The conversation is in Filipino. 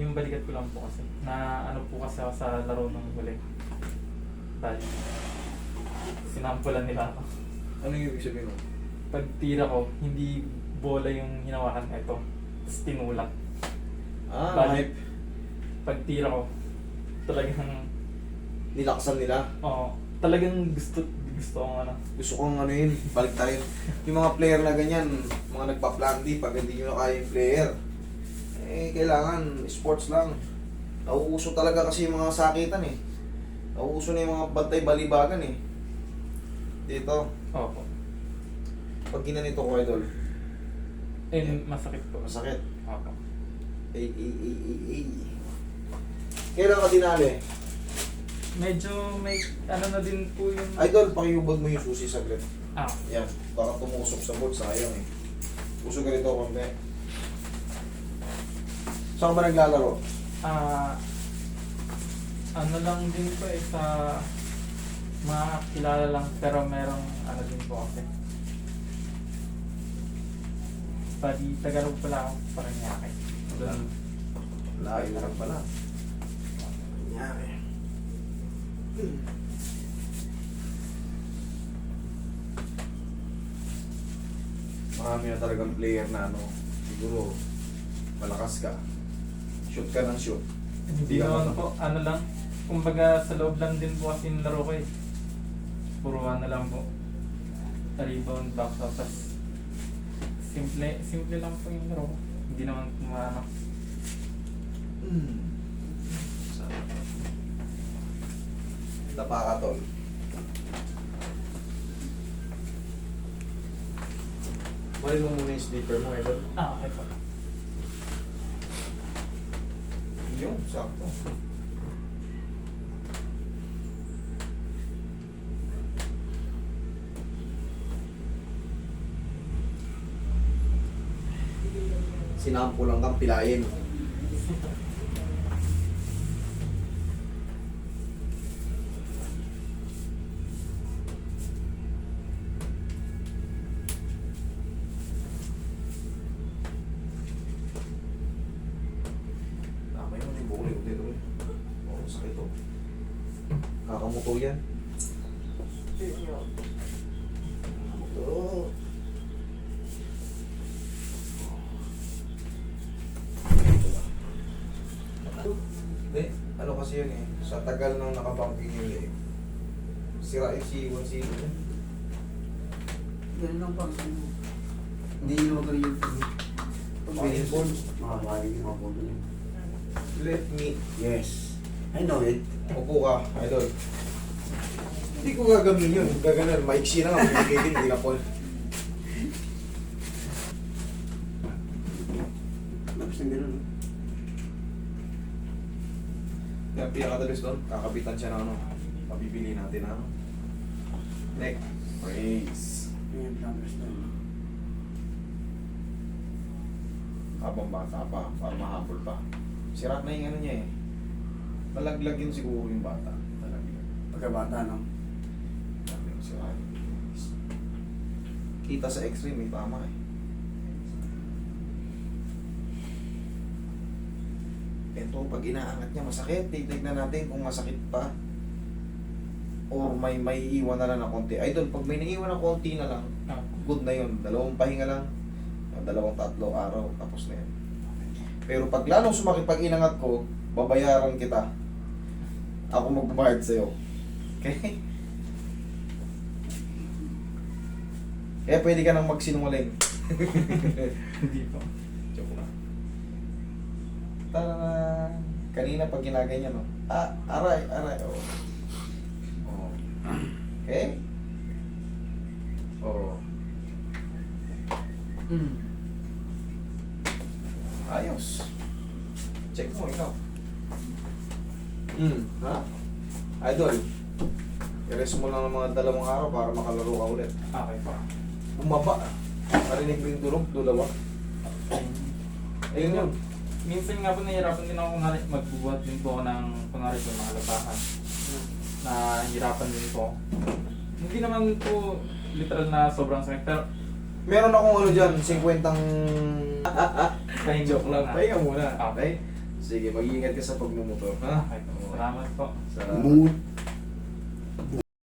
Yung balikat ko lang po kasi. Na ano po kasi ako sa laro ng huli. Dahil sinampulan nila ako. Ano yung ibig sabihin mo? Pag tira ko, hindi bola yung hinawakan ito. Tapos tinulak. Ah, Bali- hype. Pag tira ko, talagang, Nilaksan nila. oo, talagang gusto, gusto kong ano. Gusto kong ano yun, balik tayo. Yung mga player na ganyan, mga nagpa-plan D pag hindi nyo na kaya yung player. Eh, kailangan, sports lang. Nauuso talaga kasi yung mga sakitan eh. Nauuso na yung mga bantay balibagan eh. Dito, Opo. pag ginanito ko idol, Eh, masakit po. masakit. Opo. Ay, ay, ay, ay, ay. Kailan ka dinali? Medyo may, ano na din po yung... Idol, pakihubad mo yung susi saglit. Ah, Yan, baka tumusok sa board, sayang eh. Puso ka rito konti. Saan ka ba naglalaro? ah, ano lang din po eh, sa mga kilala lang, pero merong ano din po kasi. Padi, Tagalog pala ako, parang yake. Doon, Layo na lang pala. Nangyari. Marami na talagang player na ano, siguro malakas ka. Shoot ka ng shoot. Hindi naman po, ano lang, kumbaga sa loob lang din po kasi yung laro ko eh. Puro ano lang po. Rebound, back shot, tas simple, simple lang po yung laro ko. Hindi naman kumano. Mm. Tapa ka, tol. Marin mo muna yung sleeper mo, idol. Ah, okay po. Yun, sakto. Sinampo lang kang pilayin. Tama yun, yung buko yung dito. Oo, sakit to. Kakamuto yan. Oo. Hindi, ano kasi yun eh. Sa tagal nang nakabangking yun eh. Sira yung C1, C2. Ganun lang pang ano. Hindi nyo Ayun, Paul. Makakaling yung mga. Let me. Yes. I know it. Upo ka, idol. Hindi ko gagawin yun. Gaganan, maiksi na nga. Pinigigil, hindi na Paul. Tapos na ganun. Kaya pinakadalis doon, kakabitan siya ng ano. Pabibili natin na ano. Neck. Raise. Yung tapos na. Habang bata pa, para mahabol pa. Sira na yung ano niya eh. Malaglag yun siguro yung bata. Malaglag. Pagkabata, no? Ko sira yun. Kita sa x-ray, may tama eh. Ito, pag inaangat niya, masakit. Titignan natin kung masakit pa. Or may may iwan na lang ng konti. Ay, doon, pag may naiwan ng konti na lang, good na yun. Dalawang pahinga lang. Dalawang tatlo araw, tapos na yun. Pero pag lalong sumakit pag inangat ko, babayaran kita. Ako magbabayad sa'yo. Okay? Kaya pwede ka nang magsinungaling. hindi po. Joke lang. Tara Kanina pag ginaganyan, no? Ah, aray, aray. Oh. Oh. Okay? Oh. Hmm. Ayos. Check mo, ikaw. Hmm, ha? Idol, i-rest mo lang ng mga dalawang araw para makalaro ka ulit. Okay po. Bumaba. Marinig mo yung durog, dulawa. Ayun yun. Minsan nga po nahihirapan din ako kunwari magbubuhat din po ako ng kunwari sa mga labahan. Na hirapan din po. Hindi naman po literal na sobrang sakit pero Meron akong ano dyan, 50 pahinga Joke lang. Pahinga muna. Okay. Sige, mag-iingat ka sa pagmumotor, ha? Okay. Salamat po. Sa... Mungut.